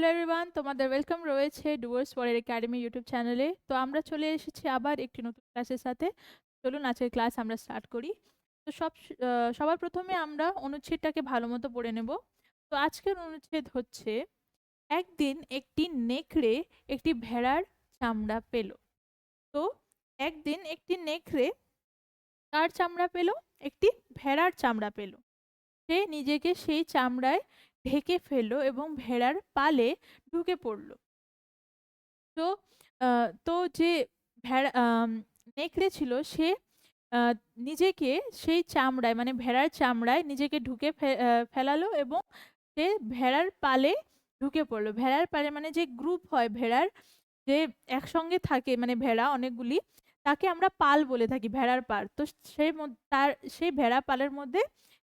Hello everyone তোমাদের welcome রয়েছে ডুয়ার্স পরের একাডেমি ইউটিউব চ্যানেলে তো আমরা চলে এসেছি আবার একটি নতুন ক্লাসের সাথে। চলুন, আজকের ক্লাস আমরা স্টার্ট করি। তো সব সবার প্রথমে আমরা অনুচ্ছেদটাকে ভালো মতো পড়ে নেব। তো আজকের অনুচ্ছেদ হচ্ছে, একদিন একটি নেকড়ে একটি ভেড়ার চামড়া পেল। তো একদিন একটি নেকড়ে তার চামড়া পেল, একটি ভেড়ার চামড়া পেল। সে নিজেকে সেই চামড়ায় ঢেকে ফেলল এবং ভেড়ার পালে ঢুকে পড়ল। তো তো যে ভেড়া নেকড়ে ছিল সে নিজেকে সেই চামড়ায় মানে ভেড়ার চামড়ায় নিজেকে ঢুকে ফেলালো এবং সে ভেড়ার পালে ঢুকে পড়ল। ভেড়ার পালে মানে যে গ্রুপ হয় ভেড়ার, যে একসঙ্গে থাকে মানে ভেড়া অনেকগুলি, তাকে আমরা পাল বলে থাকি, ভেড়ার পাল। তো সেই তার, সেই ভেড়া পালের মধ্যে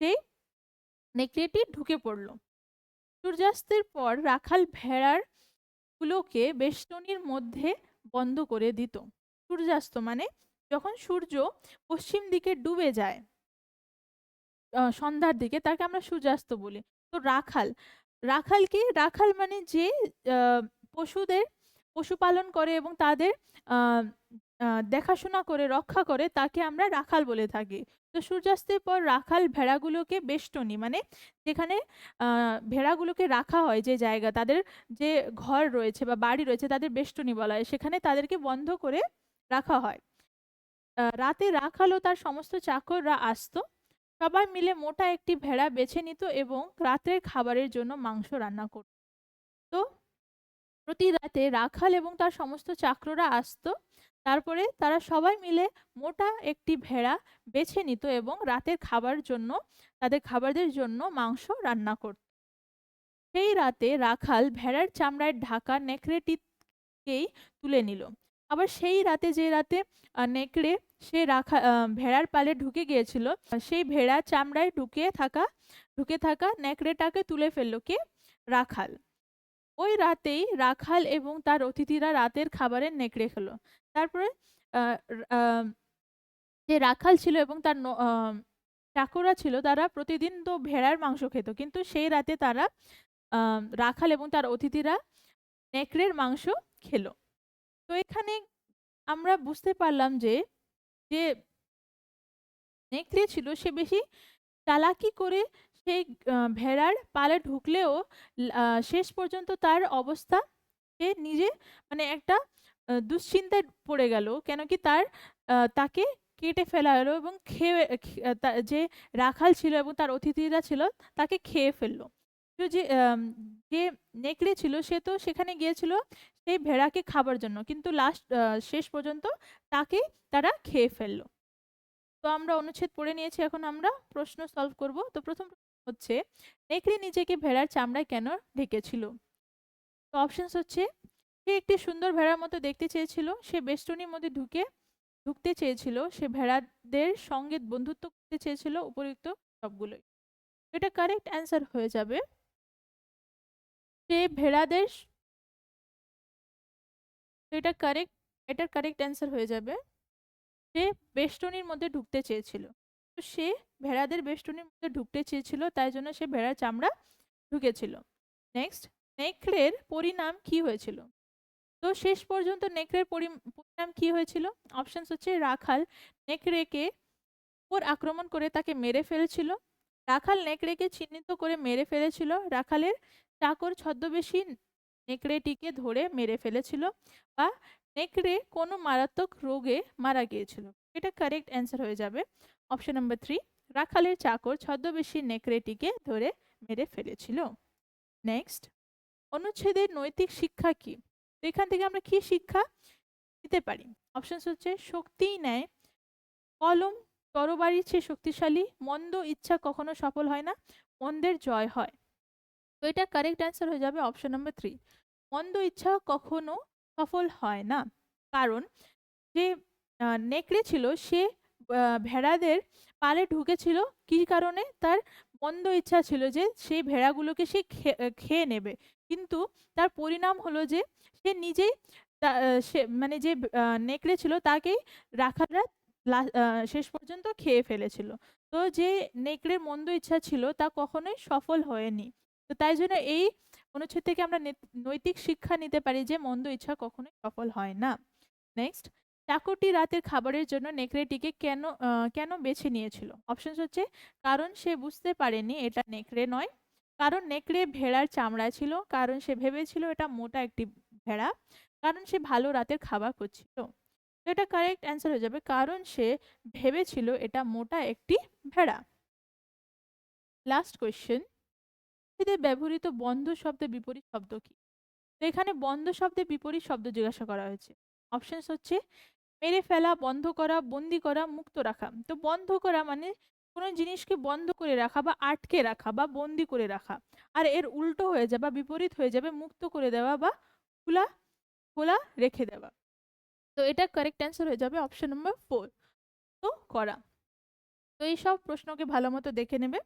সেই নেকড়েটি ঢুকে পড়ল। সূর্যাস্তের পর রাখাল ভেড়ার গুলোকে বেষ্টনীর মধ্যে বন্ধ করে দিত। সূর্যাস্ত মানে যখন সূর্য পশ্চিম দিকে ডুবে যায় সন্ধ্যার দিকে, তাকে আমরা সূর্যাস্ত বলি। তো রাখাল রাখাল কি রাখাল মানে যে পশুদের পশুপালন করে এবং তাদের দেখাশোনা করে, রক্ষা করে, তাকে আমরা রাখাল বলে থাকি। তো সূর্যাস্তের পর রাখাল ভেড়াগুলোকে বেষ্টনী মানে যেখানে ভেড়াগুলোকে রাখা হয় যে জায়গা, তাদের যে ঘর রয়েছে বা বাড়ি রয়েছে, তাদের বেষ্টনী বলা হয়। সেখানে তাদেরকে বন্ধ করে রাখা হয়। রাতে রাখাল ও তার সমস্ত চাকররা আসতো। সবাই মিলে মোটা একটি ভেড়া বেছে নিত এবং রাতের খাবারের জন্য মাংস রান্না করত। তো প্রতি রাতে রাখাল এবং তার সমস্ত চাকররা আসতো। তারপরে তারা সবাই মিলে মোটা একটি ভেড়া বেছে নিত এবং রাতের খাবার জন্য, তাদের খাবারদের জন্য মাংস রান্না করত। সেই রাতে রাখাল ভেড়ার চামড়ায় ঢাকা নেকড়েটিকেই তুলে নিল। আবার সেই রাতে যে রাতে নেকড়ে সে রাখা ভেড়ার পালে ঢুকে গিয়েছিল, সেই ভেড়া চামড়ায় ঢুকে থাকা ঢুকে থাকা নেকড়েটাকে তুলে ফেলল কে? রাখাল। ওই রাতেই রাখাল এবং তার অতিথিরা রাতের খাবারের নেকড়ে খেলো। তারপরে যে রাখাল ছিল এবং তার চাকররা ছিল, তারা প্রতিদিন তো ভেড়ার মাংস খেত, কিন্তু সেই রাতে তারা রাখাল এবং তার অতিথিরা নেকড়ের মাংস খেলো। তো এখানে আমরা বুঝতে পারলাম যে যে নেকড়ে ছিল সে বেশি চালাকি করে সেই ভেড়ার পালে ঢুকলেও শেষ পর্যন্ত তার অবস্থা, সে নিজে মানে একটা দুশ্চিন্তায় পড়ে গেল। কেন কি তার তাকে কেটে ফেলা হলো এবং খেয়ে যে রাখাল ছিল এবং তার অতিথিরা ছিল, তাকে খেয়ে ফেলল। যে যে নেকড়ে ছিল, সে তো সেখানে গিয়েছিল সেই ভেড়াকে খাবার জন্য। কিন্তু লাস্ট শেষ পর্যন্ত তাকে তারা খেয়ে ফেলল। তো আমরা অনুচ্ছেদ পড়ে নিয়েছি। এখন আমরা প্রশ্ন সলভ করব। তো প্রথম হচ্ছে, নেকড়ে নিজেকে ভেড়ার চামড়ায় কেন ঢেকেছিল? তো অপশনস হচ্ছে, সে একটি সুন্দর ভেড়ার মতো দেখতে চেয়েছিল, সে বেষ্টনীর মধ্যে ঢুকে, ঢুকতে চেয়েছিল, সে ভেড়াদের সঙ্গে বন্ধুত্ব করতে চেয়েছিল উপযুক্ত সবগুলোই। এটা কারেক্ট অ্যান্সার হয়ে যাবে। সে ভেড়াদের এটা কারেক্ট এটার কারেক্ট অ্যান্সার হয়ে যাবে। সে বেষ্টনীর মধ্যে ঢুকতে চেয়েছিল। সে ভেড়াদের বেষ্টনীর মধ্যে ঢুকতে চেয়েছিল, তাই জন্য সে ভেড়ার চামড়া ঢুকেছিল। নেক্সট নেকড়ের পরিণাম কি হয়েছিল? তো শেষ পর্যন্ত নেকড়ের পরি- পরিণাম কি হয়েছিল? অপশনস হচ্ছে রাখাল নেকড়েকে ওর আক্রমণ করে তাকে মেরে ফেলেছিল। রাখাল নেকড়েকে চিহ্নিত করে মেরে ফেলেছিল। রাখালের চাকর ছদ্মবেশী নেকড়েটিকে ধরে মেরে ফেলেছিল বা নেকড়ে কোনো মারাত্মক রোগে মারা গিয়েছিল। এটা কারেক্ট অ্যান্সার হয়ে যাবে। অপশন নাম্বার থ্রি রাখালের চাকর ছদ্মবেশী নেকড়েটিকে ধরে মেরে ফেলেছিল। নেক্সট অনুচ্ছেদের নৈতিক শিক্ষা কি? তো এখান থেকে আমরা কি শিক্ষা নিতে পারি? অপশনস হচ্ছে শক্তিই নেয় কলম তরবারির চেয়ে শক্তিশালী, মন্দ ইচ্ছা কখনো সফল হয় না, মন্দের জয় হয়। তো এটা কারেক্ট অ্যান্সার হয়ে যাবে অপশন নাম্বার থ্রি মন্দ ইচ্ছা কখনো সফল হয় না, কারণ যে নেকড়ে ছিল, সে ভেড়াদের পালে ঢুকেছিল। কী কারণে? তার মন্দ ইচ্ছা ছিল যে সেই ভেড়াগুলোকে সে খেয়ে নেবে। কিন্তু তার পরিণাম হলো যে সে নিজেই সে মানে যে নেকড়ে ছিল তাকেই রাখালরা শেষ পর্যন্ত খেয়ে ফেলেছিল। তো যে নেকড়ের মন্দ ইচ্ছা ছিল তা কখনোই সফল হয়নি। তো তাই জন্য এই অনুচ্ছেদ থেকে আমরা নৈতিক শিক্ষা নিতে পারি যে মন্দ ইচ্ছা কখনোই সফল হয় না। নেক্সট চাকরটি রাতের খাবারের জন্য নেকড়েটিকে কেন কেন বেছে নিয়েছিল? অপশনস হচ্ছে, কারণ সে বুঝতে পারেনি এটা নেকড়ে নয়। কারণ নেকড়ে ভেড়ার চামড়া ছিল, কারণ সে ভেবেছিল এটা মোটা একটি ভেড়া, কারণ সে ভালো রাতের খাবার করছিল তো এটা কারেক্ট অ্যান্সার হয়ে যাবে, কারণ সে ভেবেছিল এটা মোটা একটি ভেড়া। লাস্ট কোয়েশ্চেন এতে ব্যবহৃত বন্ধ শব্দের বিপরীত শব্দ কি? এখানে বন্ধ শব্দের বিপরীত শব্দ জিজ্ঞাসা করা হয়েছে। অপশনস হচ্ছে মেরে ফেলা, বন্ধ করা, বন্দি করা, মুক্ত রাখা। তো বন্ধ করা মানে কোনো জিনিসকে বন্ধ করে রাখা বা আটকে রাখা বা বন্দি করে রাখা। আর এর উল্টো হয়ে যাবে বা বিপরীত হয়ে যাবে, মুক্ত করে দেওয়া বা খোলা খোলা রেখে দেওয়া। তো এটা কারেক্ট অ্যান্সার হয়ে যাবে অপশন নম্বর ফোর তো করা। তো এই সব প্রশ্নকে ভালো মতো দেখে নেবে।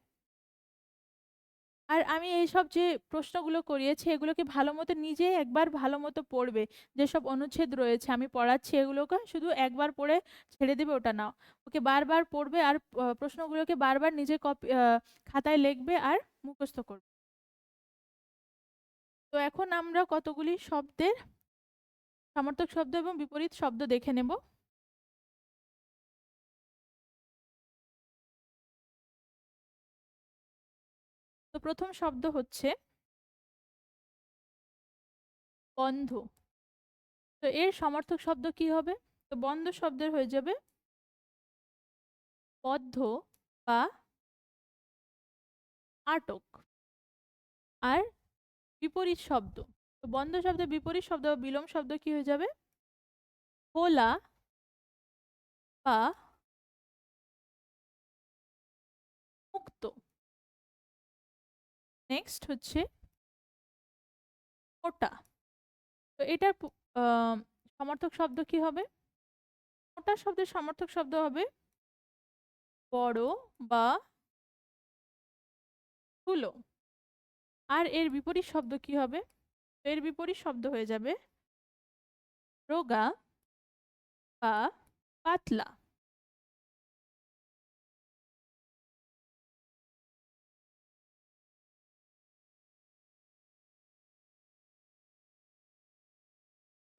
আর আমি এইসব যে প্রশ্নগুলো করিয়েছি, এগুলোকে ভালো মতো নিজে একবার ভালো মতো পড়বে। যেসব অনুচ্ছেদ রয়েছে, আমি পড়াচ্ছি এগুলোকে শুধু একবার পড়ে ছেড়ে দেবে ওটা না ওকে বারবার পড়বে আর প্রশ্নগুলোকে বারবার নিজে কপি খাতায় লিখবে আর মুখস্থ করবে। তো এখন আমরা কতগুলি শব্দের সমর্থক শব্দ এবং বিপরীত শব্দ দেখে নেব। প্রথম শব্দ হচ্ছে বন্ধ। তো এর সমর্থক শব্দ কি হবে? তো বন্ধ শব্দের হয়ে যাবে বদ্ধ বা আটক। আর বিপরীত শব্দ, তো বন্ধ শব্দের বিপরীত শব্দ বা বিলোম শব্দ কি হয়ে যাবে? খোলা বা নেক্সট হচ্ছে মোটা তো এটার সমর্থক শব্দ কি হবে? মোটা শব্দের সমর্থক শব্দ হবে বড় বা স্থূল আর এর বিপরীত শব্দ কি হবে? এর বিপরীত শব্দ হয়ে যাবে রোগা বা পাতলা।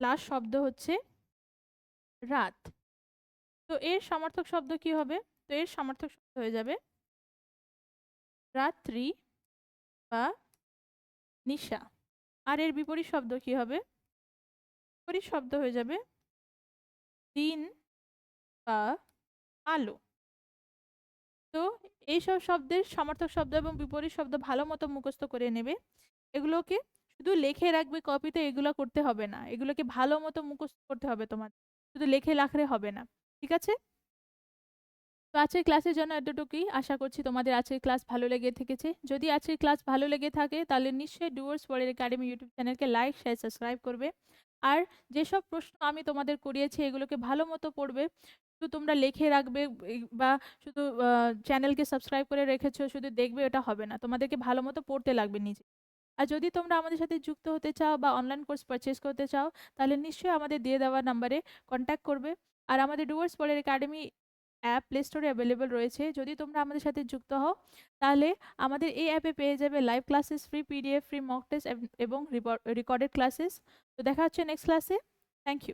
লাস্ট শব্দ হচ্ছে রাত। তো এর সমর্থক শব্দ কি হবে? তো এর সমর্থক শব্দ হয়ে যাবে রাত্রি বা নিশা। আর এর বিপরীত শব্দ কি হবে? বিপরীত শব্দ হয়ে যাবে দিন বা আলো। তো এইসব শব্দের সমর্থক শব্দ এবং বিপরীত শব্দ ভালো মতো মুখস্থ করে নেবে। এগুলোকে শুধু লেখে রাখবে কপিতে এগুলো করতে হবে না। এগুলোকে ভালো মতো মুখস্থ করতে হবে তোমার। শুধু লেখে লাখলে হবে না। ঠিক আছে? তো আজকের ক্লাসের জন্য এতটুকুই। আশা করছি তোমাদের আজকের ক্লাস ভালো লেগে থেকেছে। যদি আজকের ক্লাস ভালো লেগে থাকে, তাহলে নিশ্চয়ই ডুয়ার্স ওয়ার্ল্ড একাডেমি ইউটিউব চ্যানেলকে লাইক শেয়ার সাবস্ক্রাইব করবে। আর যেসব প্রশ্ন আমি তোমাদের করিয়েছি, এগুলোকে ভালো মতো পড়বে। শুধু তোমরা লিখে রাখবে বা শুধু চ্যানেলকে সাবস্ক্রাইব করে রেখেছো, শুধু দেখবে এটা হবে না। তোমাদেরকে ভালো মতো পড়তে লাগবে নিজে। আর যদি তোমরা আমাদের সাথে যুক্ত হতে চাও বা অনলাইন কোর্স পারচেস করতে চাও, তাহলে নিশ্চয়ই আমাদের দিয়ে দেওয়া নাম্বারে কন্ট্যাক্ট করবে। আর আমাদের ডুয়ার্স পলের একাডেমি অ্যাপ প্লে স্টোরে অ্যাভেলেবেল রয়েছে। যদি তোমরা আমাদের সাথে যুক্ত হও, তাহলে আমাদের এই অ্যাপে পেয়ে যাবে live classes free PDF free mock test এবং রেকর্ডেড ক্লাসেস তো দেখা হচ্ছে নেক্সট ক্লাসে থ্যাংক ইউ